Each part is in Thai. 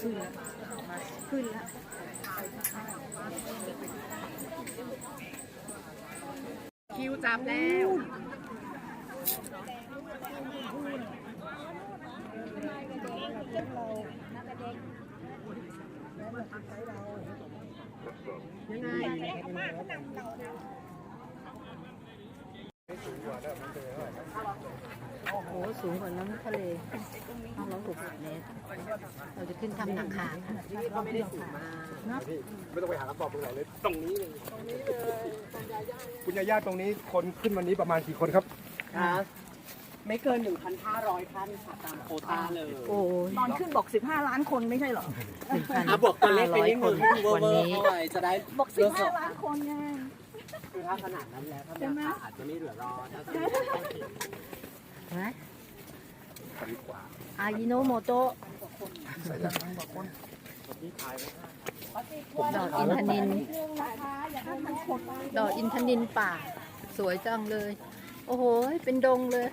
ขึ้นแล้วมาขึ้นแล้วคิวจับแล้วโอ้โหสูงกว่าน้ำทะเล560เมตร เราจะขึ้นทำหนังคาค่ะไม่ได้สูงมากไม่ต้องไปหาคำตอบตรงไหนเลยตรงนี้เลยคุณยาย่าตรงนี้คนขึ้นวันนี้ประมาณกี่คนครับ ครับไม่เกิน 1,500ท่านค่ะตามโควต้าเลย โอ้ยตอนขึ้นบอก 15 ล้านคนไม่ใช่เหรออะบวกตัวเลขไปนิดคนึนงให้ดูเวอวันร์นี้ๆเข้าไปจะได้บอกเลือก 15 ล้านคนไงคือถ้าขนาดนั้นแล้วถ้าราคาอาจจะไม่เหลือรอนะ เห็นไหมอายิโนโมโตะดอกอินทนิน ดอกอินทนินป่า สวยจังเลย โอ้โห เป็นดงเลย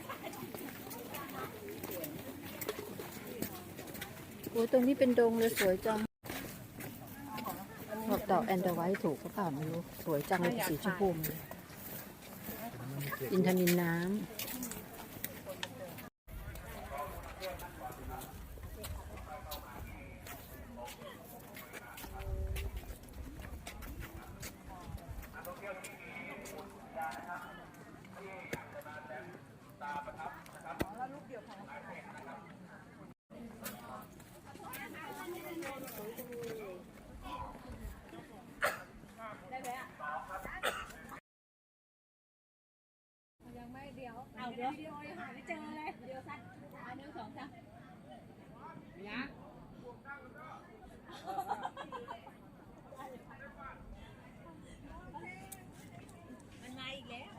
โอ้ตรงนี้เป็นดงเลยสวยจังบอกดอกแอนเดอร์ไวท์ถูกหรือเปล่าไม่รู้ สวยจังเลยสีชมพูเลยอินทนินน้ำ เาเดี๋ยววิดีโอหาไม่เจอเลยเดี๋ยวสักอันหนึ่งสองสามเนี่ยมันมาอีกแล้ว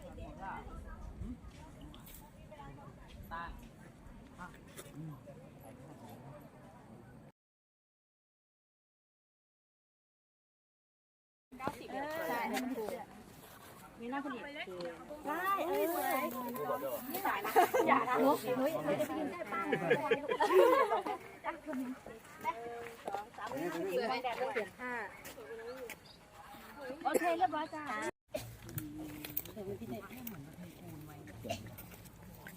ตาเก้าสิบใช่ถูกีหน้าคนอื่นได้เอ้ยนี่สายนะอย่านะนุ๊กนุ๊ยเธอจะไปยืนใกล้ป้าหน่อยโอเคเรียบร้อยจ้า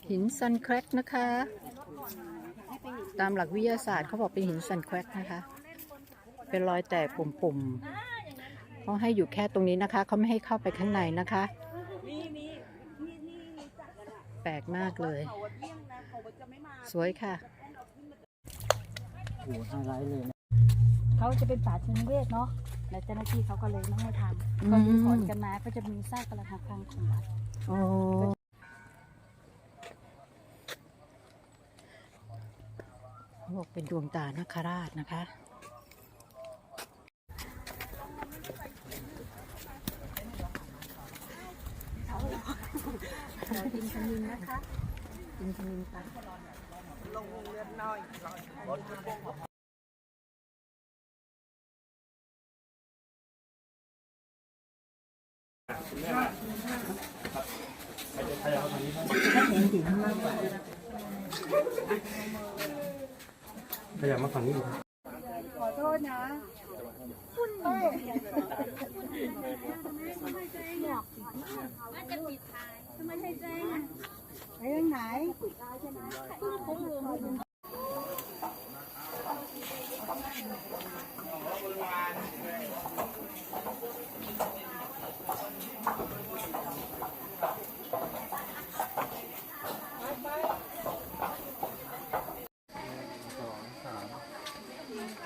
หินซันแครกนะคะ ตามหลักวิทยาศาสตร์เขาบอกเป็นหินซันแครกนะคะ เป็นรอยแตกปุ่มๆ เขาให้อยู่แค่ตรงนี้นะคะเขาไม่ให้เข้าไปข้างในนะคะ แปลกมากเลย สวยค่ะโอ้ไฮไลท์เลยนะเขาจะเป็นป่าเชิงเวทเนาะแล้วเจ้าหน้าที่เขาก็เลยไม่ให้ทอืมำก็มีถอนกันมาก็จะมีซากปรักหักพังของวัดโอ้เขาบอกเป็นดวงตานาคราชนะคะ ทนินนะคะอินทนินป่าขยับมาฝั่งนี้ขอโทษนะ คุณไม่จะปิดท้ายทำไมให้แจ้งอะ ไปทางไหน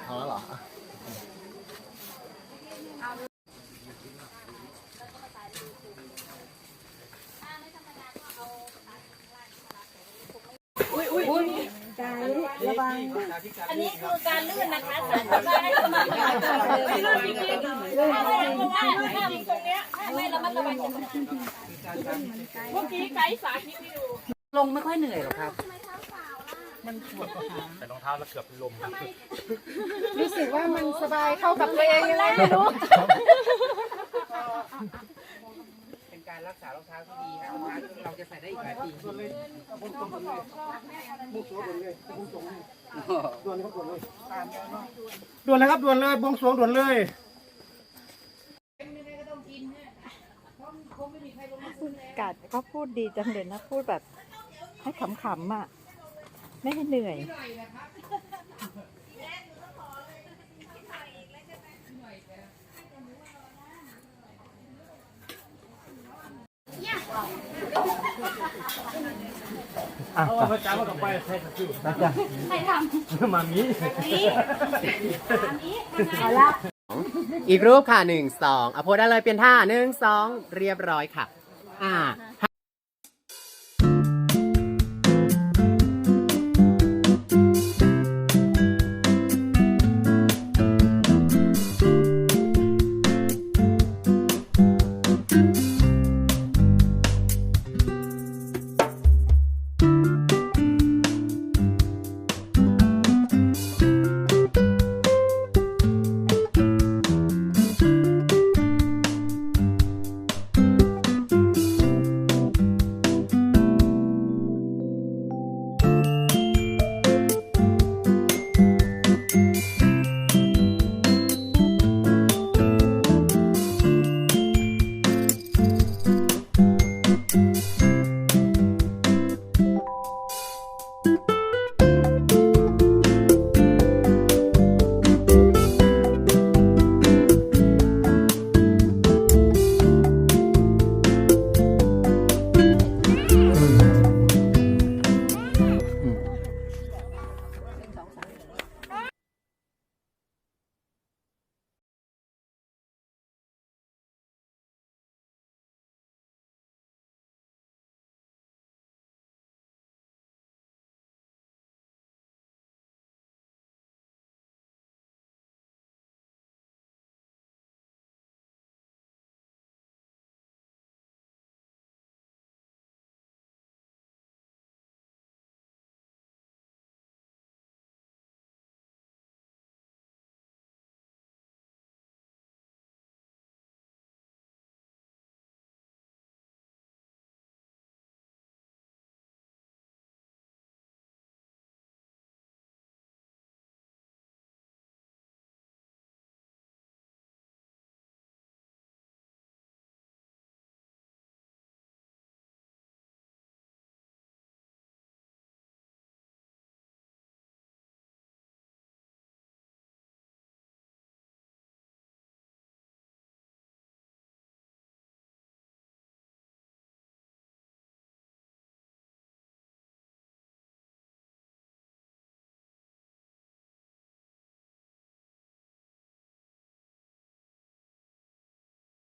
พอแล้วเหรอ ใจระวังอันนี้คือการลื่นนะคะสารจะให้สมัครการลื่นจริงๆเพราะว่าถ้าตรงเนี้ยถ้าไม่ระมัดระวังจะเมื่อกี้ไกด์สาธิตให้ดูลงไม่ค่อยเหนื่อยหรอกครับมันปวดแต่รองเท้าแล้วเกือบลมรู้สึกว่ามันสบายเข้ากับตัวเองยังไงไม่รู้ การรักษารองเท้าที่ดีครับรองเท้าที่เราจะใส่ได้อีกหลายปีมุกตัวบนเลยมุกตัวบนเลยมุกตรงนี้ด่วนเลยครับด่วนเลยด่วนเลยครับด่วนเลยบวงสรวงด่วนเลยกาดก็พูดดีจังเลยนะ พูดแบบให้ขำๆอะ ไม่ให้เหนื่อย เอาพระเจ้ามากับไปใช่ครับพี่ใครทำมามีอีกรูปค่ะหนึ่งสองเอาโพสได้เลยเปลี่ยนท่าหนึ่งสองเรียบร้อยค่ะ อ่า